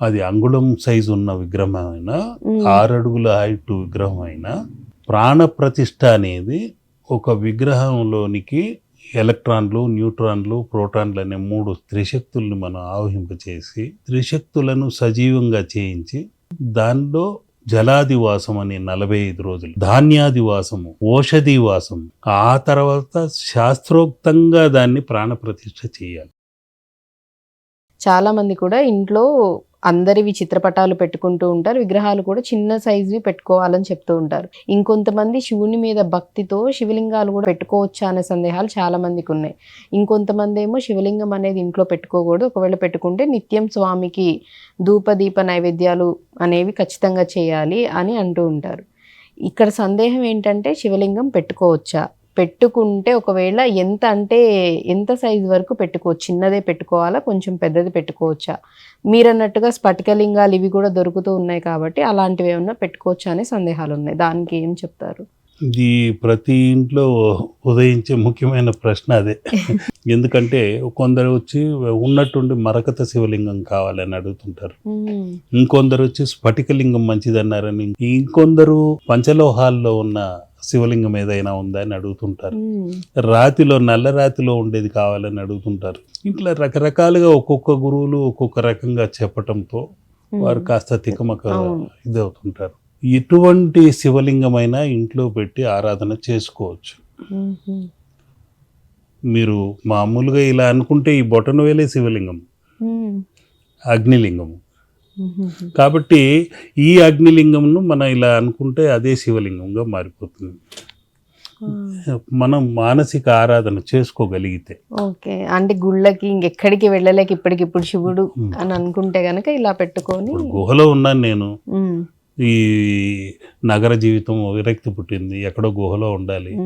అది అంగుళం సైజు ఉన్న విగ్రహం అయినా ఉమ్, ఆరు అడుగుల హైట్ విగ్రహం అయినా ప్రాణ ప్రతిష్ఠ అనేది ఒక విగ్రహంలోనికి ఎలక్ట్రాన్లు న్యూట్రాన్లు ప్రోటాన్లు అనే మూడు త్రిశక్తుల్ని మనం ఆవహింపచేసి త్రిశక్తులను సజీవంగా చేయించి దానిలో జలాదివాసం అనే నలభై ఐదు రోజులు ధాన్యాదివాసము ఓషధివాసము ఆ తర్వాత శాస్త్రోక్తంగా దాన్ని ప్రాణప్రతిష్ఠ చేయాలి. చాలా మంది కూడా ఇంట్లో అందరివి చిత్రపటాలు పెట్టుకుంటూ ఉంటారు. విగ్రహాలు కూడా చిన్న సైజువి పెట్టుకోవాలని చెప్తూ ఉంటారు. ఇంకొంతమంది శివుని మీద భక్తితో శివలింగాలు కూడా పెట్టుకోవచ్చా అనే సందేహాలు చాలా మందికి ఉన్నాయి. ఇంకొంతమంది ఏమో శివలింగం అనేది ఇంట్లో పెట్టుకోకూడదు. ఒకవేళ పెట్టుకుంటే నిత్యం స్వామికి ధూపదీప నైవేద్యాలు అనేవి ఖచ్చితంగా చేయాలి అని అంటూ ఉంటారు. ఇక్కడ సందేహం ఏంటంటే శివలింగం పెట్టుకోవచ్చా? పెట్టుకుంటే ఒకవేళ ఎంత అంటే ఎంత సైజు వరకు పెట్టుకోవచ్చు చిన్నదే పెట్టుకోవాలా కొంచెం పెద్దది పెట్టుకోవచ్చా? మీరన్నట్టుగా స్ఫటికలింగాలు ఇవి కూడా దొరుకుతూ ఉన్నాయి కాబట్టి అలాంటివి ఏమన్నా పెట్టుకోవచ్చా అనే సందేహాలు ఉన్నాయి. దానికి ఏం చెప్తారు? ఇది ప్రతి ఇంట్లో ఉదయించే ముఖ్యమైన ప్రశ్న అదే. ఎందుకంటే కొందరు వచ్చి ఉన్నట్టుండి మరకత శివలింగం కావాలని అడుగుతుంటారు. ఇంకొందరు వచ్చి స్ఫటికలింగం మంచిదన్నారని ఇంకొందరు పంచలోహాల్లో ఉన్న శివలింగం ఏదైనా ఉందా అని అడుగుతుంటారు. రాతిలో నల్ల రాతిలో ఉండేది కావాలని అడుగుతుంటారు. ఇట్లా రకరకాలుగా ఒక్కొక్క గురువులు ఒక్కొక్క రకంగా చెప్పటంతో. వారు కాస్త తికమక అవును. ఇదవుతుంటారు. ఎటువంటి శివలింగమైనా ఇంట్లో పెట్టి ఆరాధన చేసుకోవచ్చు. మీరు మామూలుగా ఇలా అనుకుంటే ఈ బొటన వేలే శివలింగం అగ్నిలింగము. కాబట్టి ఈ అగ్నిలింగంను మనం ఇలా అనుకుంటే అదే శివలింగంగా మారిపోతుంది. మనం మానసిక ఆరాధన చేసుకోగలిగితే. ఓకే. అంటే గుళ్ళకి ఇంకెక్కడికి వెళ్ళలేక ఇప్పటికిప్పుడు శివుడు. అని అనుకుంటే గనక ఇలా పెట్టుకొని గుహలో ఉన్నాను నేను. ఈ నగర జీవితం విరక్తి పుట్టింది. ఎక్కడో గుహలో ఉండాలి.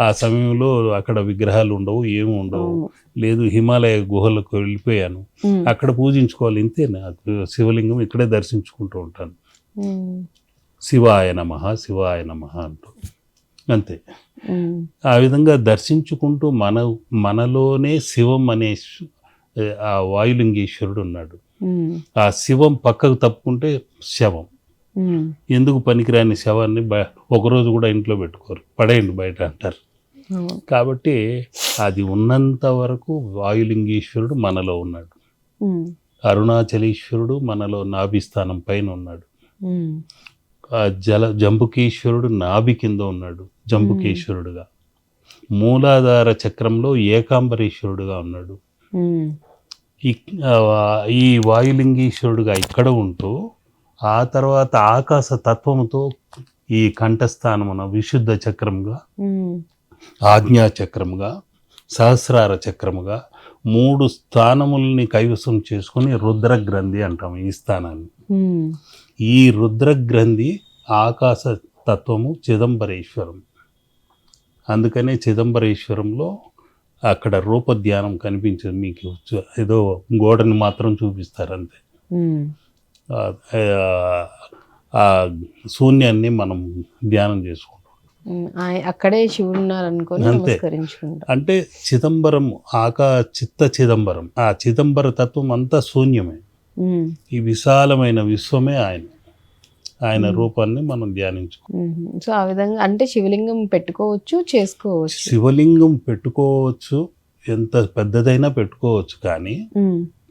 ఆ సమయంలో అక్కడ విగ్రహాలు ఉండవు ఏమి ఉండవు. లేదు హిమాలయ గుహలకు వెళ్ళిపోయాను. అక్కడ పూజించుకోవాలి. ఇంతే నాకు. శివలింగం ఇక్కడే దర్శించుకుంటూ ఉంటాను. శివాయ నమ శివాయ నమ అంటూ. అంతే. ఆ విధంగా దర్శించుకుంటూ మన మనలోనే శివం అనే ఆ వాయులింగేశ్వరుడు ఉన్నాడు. ఆ శివం పక్కకు తప్పుకుంటే శవం. ఎందుకు పనికిరాని శవాన్ని బ ఒకరోజు కూడా ఇంట్లో పెట్టుకోరు. పడేయండి బయట అంటారు. కాబట్టి అది ఉన్నంత వరకు వాయులింగేశ్వరుడు మనలో ఉన్నాడు. అరుణాచలేశ్వరుడు మనలో నాభిస్థానం పైన ఉన్నాడు. జల జంబుకేశ్వరుడు నాభి కింద ఉన్నాడు జంబుకేశ్వరుడుగా. మూలాధార చక్రంలో ఏకాంబరేశ్వరుడుగా ఉన్నాడు. ఈ వాయులింగేశ్వరుడుగా ఇక్కడ ఉంటూ ఆ తర్వాత ఆకాశ తత్వముతో ఈ కంఠస్థానమున విశుద్ధ చక్రంగా ఉమ్, ఆజ్ఞా చక్రముగా సహస్రార చక్రముగా మూడు స్థానముల్ని కైవసం చేసుకుని రుద్రగ్రంథి అంటాం ఈ స్థానాన్ని. ఈ రుద్రగ్రంథి ఆకాశ తత్వము చిదంబరేశ్వరం. అందుకనే చిదంబరేశ్వరంలో అక్కడ రూపధ్యానం కనిపించదు మీకు ఏదో గోడని మాత్రం చూపిస్తారు అంతే ఆ- శూన్యాన్ని మనం ధ్యానం చేసుకుంటాం. అక్కడే శివుడు ఉన్నారు అనుకొని అంతే. నమస్కరించుకుంటాం. అంటే చిదంబరం ఆకా చిత్త చిదంబరం ఆ చిదంబర తత్వం అంతా శూన్యమే. ఈ విశాలమైన విశ్వమే ఆయన. ఆయన రూపాన్ని మనం ధ్యానించుకో. సో ఆ విధంగా అంటే శివలింగం పెట్టుకోవచ్చు చేసుకోవచ్చు. శివలింగం పెట్టుకోవచ్చు ఎంత పెద్దదైనా పెట్టుకోవచ్చు కానీ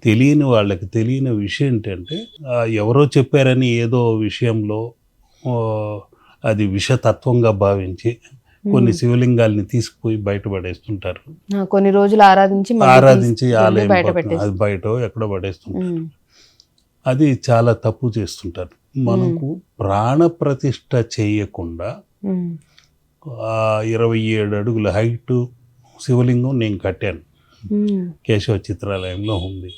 తెలియని వాళ్ళకి తెలియని విషయం ఏంటంటే ఎవరో చెప్పారని ఏదో విషయంలో అది విషతత్వంగా భావించి కొన్ని శివలింగాల్ని తీసుకుపోయి బయట పడేస్తుంటారు కొన్ని రోజులు ఆరాధించి ఆరాధించి ఆలయం. అది బయట ఎక్కడో పడేస్తుంటారు. అది చాలా తప్పు చేస్తుంటారు. మనకు ప్రాణ ప్రతిష్ఠ చేయకుండా ఇరవై ఏడు అడుగుల హైట్ శివలింగం నేను కట్టాను. కేశవ చిత్రాలయంలో ఉంది.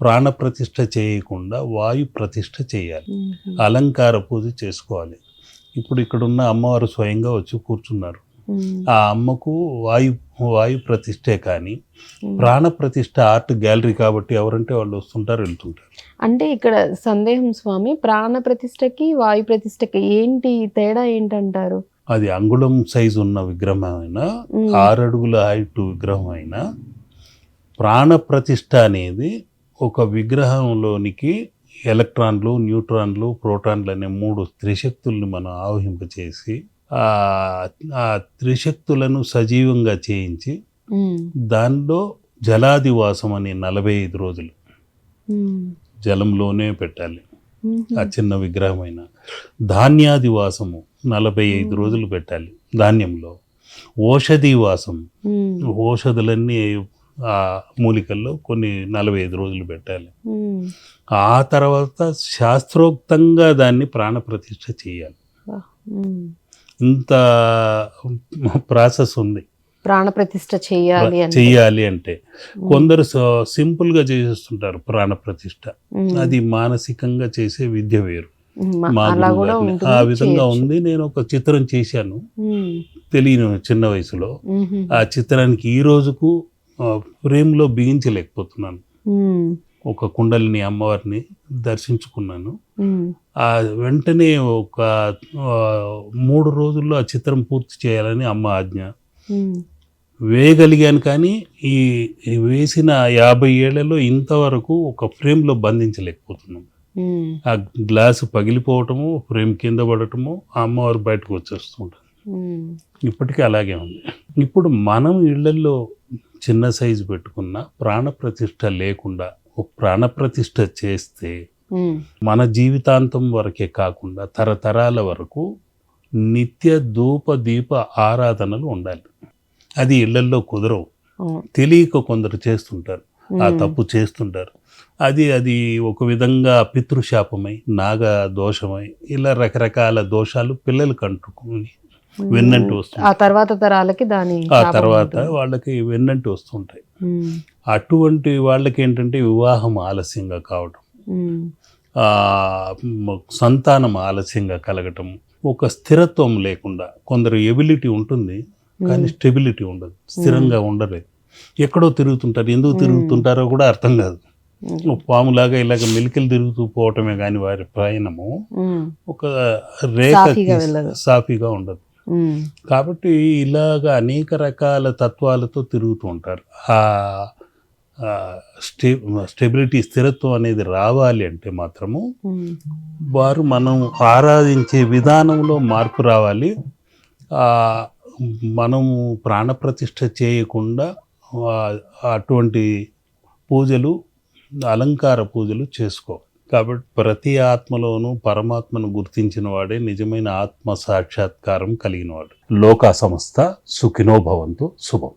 ప్రాణ ప్రతిష్ఠ చేయకుండా వాయు ప్రతిష్ఠ చేయాలి. అలంకార పూజ చేసుకోవాలి. ఇప్పుడు ఇక్కడున్న అమ్మవారు స్వయంగా వచ్చి కూర్చున్నారు. ఆ అమ్మకు వాయు వాయు ప్రతిష్ఠే కానీ. ప్రాణ ప్రతిష్ఠ ఆర్ట్ గ్యాలరీ కాబట్టి ఎవరంటే వాళ్ళు వస్తుంటారు వెళ్తుంటారు. అంటే ఇక్కడ సందేహం స్వామి ప్రాణ ప్రతిష్టకి వాయు ప్రతిష్టకి ఏంటి తేడా ఏంటంటారు? అది అంగుళం సైజు ఉన్న విగ్రహం అయినా ఆరు అడుగుల హైట్ విగ్రహం అయినా ప్రాణ ప్రతిష్ఠ అనేది ఒక విగ్రహంలోనికి ఎలక్ట్రాన్లు న్యూట్రాన్లు ప్రోటాన్లు అనే మూడు త్రిశక్తుల్ని మనం ఆవహింపచేసి ఆ త్రిశక్తులను సజీవంగా చేయించి దానిలో జలాదివాసం అనే నలభై ఐదు రోజులు జలంలోనే పెట్టాలి. ఆ చిన్న విగ్రహమైన ధాన్యాదివాసము నలభై ఐదు రోజులు పెట్టాలి. ధాన్యంలో. ఓషధి వాసం. ఉమ్, ఓషధులన్నీ ఆ మూలికల్లో కొన్ని నలభై ఐదు రోజులు పెట్టాలి. ఆ తర్వాత శాస్త్రోక్తంగా దాన్ని ప్రాణప్రతిష్ఠ చేయాలి. ఇంత ప్రాసెస్ ఉంది. ప్రాణ ప్రతిష్ఠ చేయాలి అని చెయ్యాలి అంటే. కొందరు స- సింపుల్గా చేసేస్తుంటారు ప్రాణ ప్రతిష్ఠ ఉమ్, అది మానసికంగా చేసే విద్య వేరు. ఆ విధంగా. ఉంది. నేను ఒక చిత్రం చేశాను. తెలియని చిన్న వయసులో. ఆ చిత్రానికి ఈ రోజుకు ఫ్రేమ్లో బిగించలేకపోతున్నాను. ఒక కుండలిని అమ్మవారిని దర్శించుకున్నాను. ఆ వెంటనే ఒక మూడు రోజుల్లో ఆ చిత్రం పూర్తి చేయాలని అమ్మ ఆజ్ఞ. వేయగలిగాను కానీ ఈ వేసిన యాభై ఏళ్ళలో ఇంతవరకు ఒక ఫ్రేమ్లో బంధించలేకపోతున్నాం. ఆ గ్లాసు పగిలిపోవటము ఫ్రేమ్ కింద పడటము ఆ అమ్మవారు బయటకు వచ్చేస్తుంటుంది ఉమ్, ఇప్పటికీ అలాగే ఉంది. ఇప్పుడు మనం ఇళ్ళలో చిన్న సైజు పెట్టుకున్న ప్రాణప్రతిష్ఠ లేకుండా ఒక ప్రాణప్రతిష్ఠ చేస్తే మన జీవితాంతం వరకే కాకుండా తరతరాల వరకు నిత్య ధూప దీప ఆరాధనలు ఉండాలి. అది ఇళ్ళల్లో కుదరవు. తెలియక కొందరు చేస్తుంటారు. ఆ తప్పు చేస్తుంటారు. అది అది ఒక విధంగా పితృశాపమై నాగ దోషమై ఇలా రకరకాల దోషాలు పిల్లలకు అంటుకుని వెన్నంటి ఆ వస్తుంది తర్వాత తరాలకి దాని ఆ తర్వాత. వాళ్ళకి వెన్నంటి వస్తుంటాయి. అటువంటి వాళ్ళకి ఏంటంటే వివాహం ఆలస్యంగా ఆ, మ- సంతానం ఆలస్యంగా కలగటం ఒక స్థిరత్వం లేకుండా కొందరు ఎబిలిటీ ఉంటుంది కానీ స్టెబిలిటీ ఉండదు స్థిరంగా ఉండలేదు. ఎక్కడో తిరుగుతుంటారు ఎందుకు తిరుగుతుంటారో కూడా అర్థం కాదు. పాములాగా ఇలాగ మెలికలు తిరుగుతూ పోవటమే కానీ వారి ప్రయాణము ఒక రేఖ సాఫీగా ఉండదు. కాబట్టి ఇలాగ అనేక రకాల తత్వాలతో తిరుగుతూ ఉంటారు. ఆ స్టే స్టెబిలిటీ స్థిరత్వం అనేది రావాలి అంటే మాత్రము వారు మనం ఆరాధించే విధానంలో మార్పు రావాలి. మనము ప్రాణప్రతిష్ఠ చేయకుండా అటువంటి పూజలు అలంకార పూజలు చేసుకోవాలి. కాబట్టి ప్రతి ఆత్మలోనూ పరమాత్మను గుర్తించిన వాడే నిజమైన ఆత్మ సాక్షాత్కారం కలిగిన వాడు. లోకా సంస్థ సుఖినో భవంతు శుభం.